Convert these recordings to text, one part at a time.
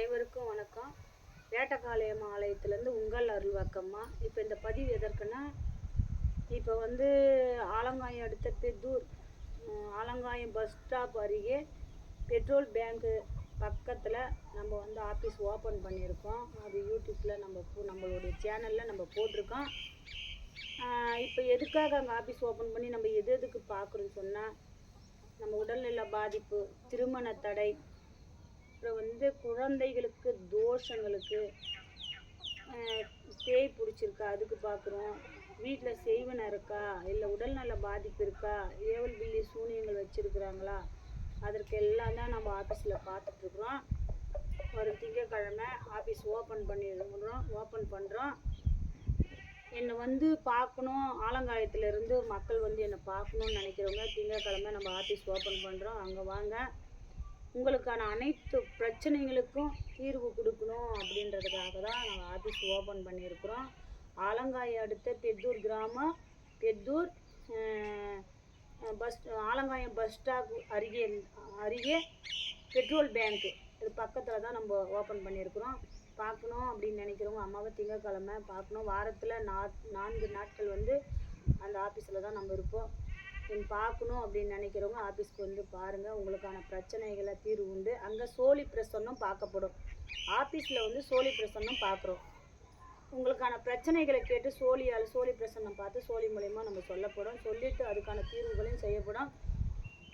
அனைவருக்கும் வணக்கம். வேட்டக்காளையம் ஆலயத்துலேருந்து உங்கள் அருள்வாக்கம்மா. இப்போ இந்த பதிவு எதற்குன்னா இப்போ வந்து ஆலங்காயம் அடுத்த பெத்தூர் ஆலங்காயம் பஸ் ஸ்டாப் அருகே பெட்ரோல் பேங்க்கு பக்கத்தில் நம்ம வந்து ஆஃபீஸ் ஓப்பன் பண்ணியிருக்கோம். அது யூடியூப்பில் நம்ம போ- நம்மளுடைய சேனலில் நம்ம போட்டிருக்கோம். இப்போ எதுக்காக அங்கே ஆஃபீஸ் ஓப்பன் பண்ணி நம்ம எது எதுக்கு பார்க்குறோன்னு சொன்னால் நம்ம உடல்நல பாதிப்பு திருமண தடை அப்புறம் வந்து குழந்தைகளுக்கு தோஷங்களுக்கு ஆஹ் பேய் பிடிச்சிருக்கா அதுக்கு பார்க்குறோம் வீட்டில் செய்வனம் இருக்கா? இல்லை உடல்நல பாதிப்பு இருக்கா? ஏவல் பில்லி சூனியங்கள் வச்சுருக்குறாங்களா? அதற்கு எல்லாம் தான் நம்ம ஆஃபீஸில் பார்த்துட்ருக்குறோம் ஒரு திங்கக்கிழமை ஆஃபீஸ் ஓப்பன் பண்ணிடுறோம் ஓப்பன் பண்ணுறோம் என்னை வந்து பார்க்கணும் ஆலங்காயத்துலேருந்து மக்கள் வந்து என்னை பார்க்கணுன்னு நினைக்கிறவங்க திங்கக்கிழமை நம்ம ஆஃபீஸ் ஓப்பன் பண்ணுறோம் அங்கே வாங்க. உங்களுக்கான அனைத்து பிரச்சனைகளுக்கும் தீர்வு கொடுக்கணும் அப்படின்றதுக்காக தான் நாங்கள் ஆஃபீஸ் ஓப்பன் பண்ணியிருக்கிறோம். ஆலங்காயம் அடுத்த பெத்தூர் கிராமம் Pethur bus Alangayam bus stop அருகே அருகே பெட்ரோல் பேங்க்கு இது பக்கத்தில் தான் நம்ம ஓப்பன் பண்ணியிருக்கிறோம். பார்க்கணும் அப்படின்னு நினைக்கிறவங்க அம்மாவை திங்கக்கிழமை பார்க்கணும். வாரத்தில் நா நான்கு நாட்கள் வந்து அந்த ஆஃபீஸில் தான் நம்ம இருப்போம். என் பார்க்கணும் அப்படின்னு நினைக்கிறவங்க ஆஃபீஸ்க்கு வந்து பாருங்கள் உங்களுக்கான பிரச்சனைகளை தீர்வு உண்டு. அங்கே சோழி பிரசன்னம் பார்க்கப்படும். ஆஃபீஸில் வந்து சோழி பிரசன்னம் பார்க்குறோம். உங்களுக்கான பிரச்சனைகளை கேட்டு சோழியால் சோழி பிரசன்னம் பார்த்து சோழி மூலயமா நம்ம சொல்லப்படும். சொல்லிட்டு அதுக்கான தீர்வுகளையும் செய்யப்படும்.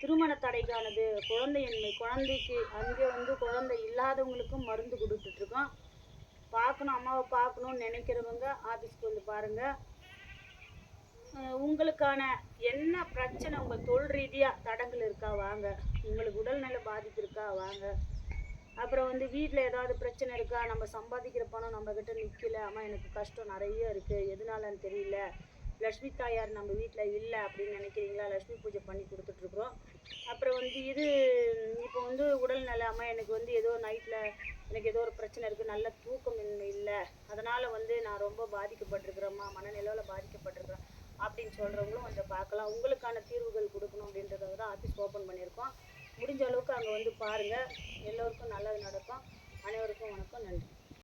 திருமண தடைக்கானது குழந்தையின்மை குழந்தைக்கு அங்கே வந்து குழந்தை இல்லாதவங்களுக்கும் மருந்து கொடுத்துட்ருக்கோம் பார்க்கணும் அம்மாவை பார்க்கணும்னு நினைக்கிறவங்க ஆஃபீஸ்க்கு வந்து பாருங்கள் உங்களுக்கான என்ன பிரச்சனை உங்கள் தொழில் ரீதியாக தடங்கள் இருக்கா வாங்க. உங்களுக்கு உடல்நல பாதிப்பு இருக்கா வாங்க. அப்புறம் வந்து வீட்டில் ஏதாவது பிரச்சனை இருக்கா நம்ம சம்பாதிக்கிற பணம் நம்மக்கிட்ட நிற்கல அம்மா எனக்கு கஷ்டம் நிறைய இருக்குது எதனாலன்னு தெரியல. லக்ஷ்மி தாயார் நம்ம வீட்டில் இல்லை அப்படின்னு நினைக்கிறீங்களா? லக்ஷ்மி பூஜை பண்ணி கொடுத்துட்ருக்குறோம். அப்புறம் வந்து இது இப்போ வந்து உடல்நல அம்மா எனக்கு வந்து ஏதோ நைட்டில் எனக்கு ஏதோ ஒரு பிரச்சனை இருக்குது நல்ல தூக்கம் இல்லை. அதனால் வந்து நான் ரொம்ப பாதிக்கப்பட்டிருக்கிறேம்மா மனநிலவில் பாதிக்கப்பட்டிருக்கிறேன். அப்படின்னு சொல்கிறவங்களும் கொஞ்சம் பார்க்கலாம். உங்களுக்கான தீர்வுகள் கொடுக்கணும் அப்படின்றத தான் ஆஃபீஸ் ஓப்பன் பண்ணியிருக்கோம். முடிஞ்ச அளவுக்கு அங்கே வந்து பாருங்கள் எல்லோருக்கும் நல்லது நடக்கும். அனைவருக்கும் வணக்கம். நன்றி.